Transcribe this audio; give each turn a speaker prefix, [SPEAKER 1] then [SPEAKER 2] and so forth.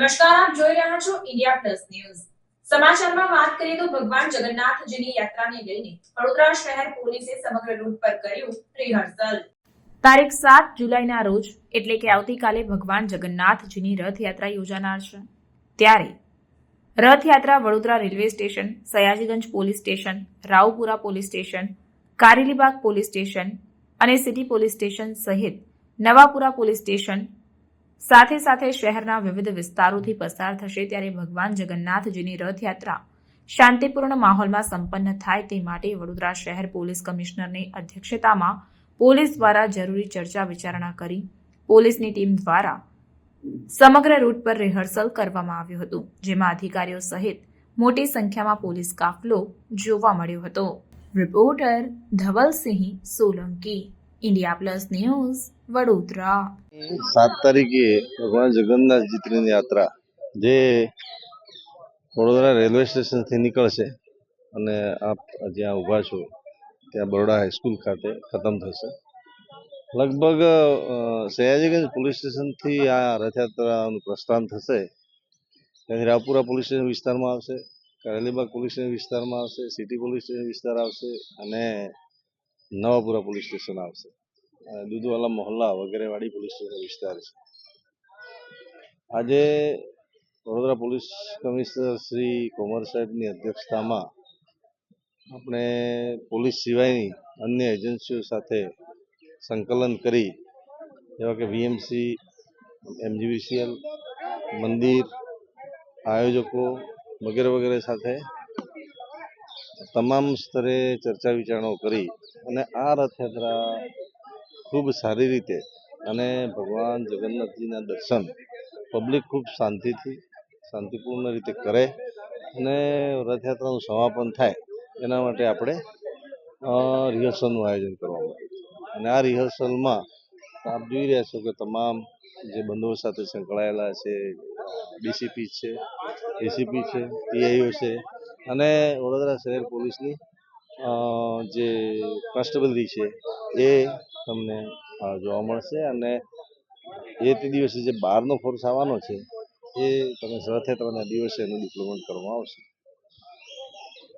[SPEAKER 1] નમસ્કાર આપ જોઈ રહ્યા છો ઇન્ડિયા પ્લસ ન્યૂઝ. સમાચારમાં વાત કરીએ તો ભગવાન જગન્નાથજીની યાત્રાને લઈને વડોદરા શહેર પોલીસે સમગ્ર રૂટ પર કર્યું રિહર્સલ તારીખ સાત જુલાઈના રોજ, એટલે કે આવતીકાલે ભગવાન જગન્નાથજીની રથયાત્રા યોજાનાર છે. ત્યારે Rathyatra Vadodara railway station, Sayajiganj police station, Raopura police station, Karelibagh police station અને સિટી પોલીસ સ્ટેશન સહિત નવાપુરા પોલીસ સ્ટેશન સાથે સાથે શહેરના વિવિધ વિસ્તારોથી પસાર થશે ત્યારે ભગવાન જગન્નાથજીની રથયાત્રા શાંતિપૂર્ણ માહોલમાં સંપન્ન થાય તે માટે વડોદરા શહેર પોલીસ કમિશનરની અધ્યક્ષતામાં પોલીસ દ્વારા જરૂરી ચર્ચા વિચારણા કરી પોલીસની ટીમ દ્વારા સમગ્ર રૂટ પર રિહર્સલ કરવામાં આવ્યું હતું, જેમાં અધિકારીઓ સહિત મોટી સંખ્યામાં પોલીસ કાફલો જોવા મળ્યો હતો. Reporter Dhavalsinh Solanki India Plus News Vadodara
[SPEAKER 2] સાત તારીખે ભગવાન જગન્નાથ જીતની યાત્રા, જે વડોદરા રેલવે સ્ટેશનથી નીકળશે અને આપ જ્યાં ઊભા છો, ત્યાં બરોડા હાઈસ્કૂલ ખાતે ખતમ થશે. લગભગ સયાજીગંજ પોલીસ સ્ટેશનથી આ રથયાત્રાનું પ્રસ્થાન થશે. ત્યાંથી રાવપુરા પોલીસ સ્ટેશન વિસ્તારમાં આવશે, કરેલીબાગ પોલીસ સ્ટેશન વિસ્તારમાં આવશે, સિટી પોલીસ સ્ટેશન વિસ્તાર આવશે અને નવાપુરા પોલીસ સ્ટેશન આવશે. દૂધવાલા મોહલ્લા વગેરે વાડી પોલીસ સ્ટેશન વિસ્તાર છે. આજે વડોદરા પોલીસ કમિશનર શ્રી કોમર સાહેબની અધ્યક્ષતામાં આપણે પોલીસ સિવાયની અન્ય એજન્સીઓ સાથે સંકલન કરી, જેવા કે વીએમસી, એમજીવીસીએલ, મંદિર, આયોજકો વગેરે વગેરે સાથે તમામ સ્તરે ચર્ચા વિચારણાઓ કરી અને આ રથયાત્રા ખૂબ સારી રીતે અને ભગવાન જગન્નાથજીના દર્શન પબ્લિક ખૂબ શાંતિથી, શાંતિપૂર્ણ રીતે કરે અને રથયાત્રાનું સમાપન થાય એના માટે આપણે રિહર્સલનું આયોજન કરવામાં આવ્યું અને આ રિહર્સલમાં આપ જોઈ રહ્યા છો કે તમામ જે બંદોબસ્ત સાથે સંકળાયેલા છે, ડીસીપી છે, એસીપી છે, પીઆઈઓ છે અને વડોદરા શહેર પોલીસની જે કોન્સ્ટેબલરી છે, એ તમને જોવા મળશે અને એ તે દિવસે જે બહારનો ફોર્સ આવવાનો છે, એ તમે રથયાત્રાના દિવસે એનું ડિપ્લોમેન્ટ કરવામાં આવશે.